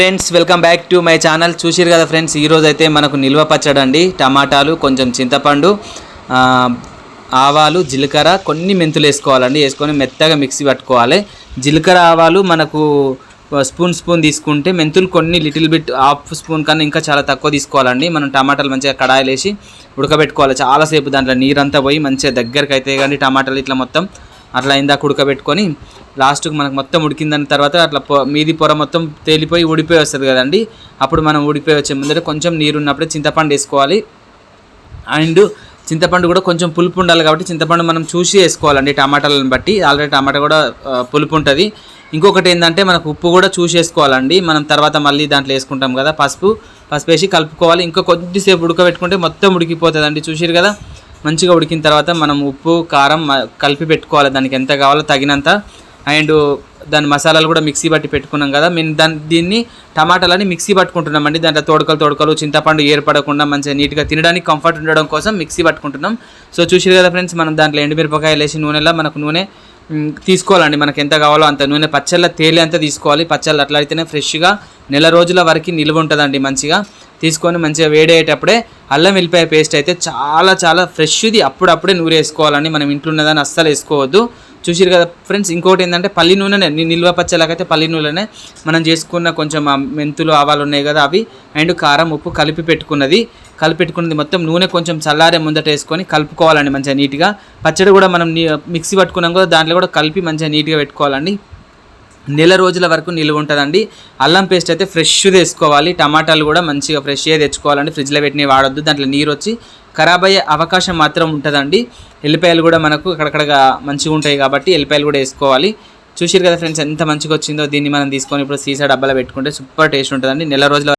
Friends welcome back to my channel చూసిరు కదా friends ఈరోజు అయితే మనకు నిల్వ పచ్చడి అండి టమాటాలు కొంచెం చింతపండు ఆవాలు జీలకర్ర కొన్ని మెంతులు వేసుకోవాలండి. వేసుకొని మెత్తగా మిక్సీ పట్టుకోవాలి. జీలకర్ర ఆవాలు మనకు స్పూన్ స్పూన్ తీసుకుంటే మెంతులు కొన్ని లిటిల్ బిట్ హాఫ్ స్పూన్ కన్నా ఇంకా చాలా తక్కువ తీసుకోవాలండి. మనం టమాటాలు మంచిగా కడాయిలు వేసి ఉడకబెట్టుకోవాలి. చాలాసేపు దాంట్లో నీరంతా పోయి మంచిగా దగ్గరికి అయితే కానీ టమాటాలు ఇట్లా మొత్తం అట్లా ఇందాక ఉడకబెట్టుకొని లాస్ట్కి మనకు మొత్తం ఉడికిందని తర్వాత అట్లా పొ మీది పొర మొత్తం తేలిపోయి ఊడిపోయి వస్తుంది కదండి. అప్పుడు మనం ఊడిపోయి వచ్చే ముందర కొంచెం నీరు ఉన్నప్పుడే చింతపండు వేసుకోవాలి. అండ్ చింతపండు కూడా కొంచెం పులుపు ఉండాలి కాబట్టి చింతపండు మనం చూసి వేసుకోవాలండి టమాటాలను బట్టి. ఆల్రెడీ టమాటా కూడా పులుపు ఉంటుంది. ఇంకొకటి ఏంటంటే మనకు ఉప్పు కూడా చూసి వేసుకోవాలండి. మనం తర్వాత మళ్ళీ దాంట్లో వేసుకుంటాం కదా పసుపు. పసుపు వేసి కలుపుకోవాలి. ఇంకా కొద్దిసేపు ఉడకబెట్టుకుంటే మొత్తం ఉడికిపోతుందండి. చూసిరు కదా? మంచిగా ఉడికిన తర్వాత మనం ఉప్పు కారం కలిపి పెట్టుకోవాలి. దానికి ఎంత కావాలో తగినంత. అండ్ దాని మసాలాలు కూడా మిక్సీ పట్టి పెట్టుకున్నాం కదా. మేము దాని దీన్ని టమాటాలని మిక్సీ పట్టుకుంటున్నామండి. దాంట్లో తోడకలు తోడకలు చింతపండు ఏర్పడకుండా మంచిగా నీట్గా తినడానికి కంఫర్ట్ ఉండడం కోసం మిక్సీ పట్టుకుంటున్నాం. సో చూసారు కదా ఫ్రెండ్స్ మనం దాంట్లో ఎండుమిరపకాయలు వేసి నూనెలో మనకు నూనె తీసుకోవాలండి. మనకు ఎంత కావాలో అంత నూనె పచ్చళ్ళ తేలి అంతా తీసుకోవాలి. పచ్చళ్ళు అట్లా అయితేనే ఫ్రెష్గా నెల రోజుల వరకు నిల్వ ఉంటుందండి మంచిగా. తీసుకొని మంచిగా వేడేటప్పుడే అల్లం వెల్లిపాయ పేస్ట్ అయితే చాలా చాలా ఫ్రెష్ది. అప్పుడప్పుడే నూనె వేసుకోవాలండి మనం ఇంట్లో ఉన్నదాన్ని అస్సలు వేసుకోవద్దు. చూసిరు కదా ఫ్రెండ్స్ ఇంకోటి ఏంటంటే పల్లి నూనెనే నిల్వ పచ్చేలాగైతే పల్లి నూనెనే మనం చేసుకున్న కొంచెం మెంతులు ఆవాలు ఉన్నాయి కదా అవి అండ్ కారం ఉప్పు కలిపి పెట్టుకున్నది. కలిపి పెట్టుకున్నది మొత్తం నూనె కొంచెం చల్లారే ముందట వేసుకొని కలుపుకోవాలండి మంచిగా నీట్గా. పచ్చడి కూడా మనం మిక్సీ పట్టుకున్నాం కదా దాంట్లో కూడా కలిపి మంచిగా నీట్గా పెట్టుకోవాలండి. నెల రోజుల వరకు నిల్వ ఉంటుందండి. అల్లం పేస్ట్ అయితే ఫ్రెష్ వేసుకోవాలి. టమాటాలు కూడా మంచిగా ఫ్రెష్గా తెచ్చుకోవాలండి. ఫ్రిడ్జ్లో పెట్టినవి వాడొద్దు దాంట్లో నీరు వచ్చి ఖరాబ్ అయ్యే అవకాశం మాత్రం ఉంటుందండి. ఎల్లిపాయలు కూడా మనకు అక్కడక్కడగా మంచిగా ఉంటాయి కాబట్టి ఎల్లిపాయలు కూడా వేసుకోవాలి. చూసారు కదా ఫ్రెండ్స్ ఎంత మంచిగా వచ్చిందో దీన్ని మనం తీసుకొని ఇప్పుడు సీసా డబ్బాలో పెట్టుకుంటే సూపర్ టేస్ట్ ఉంటుందండి. నెల రోజుల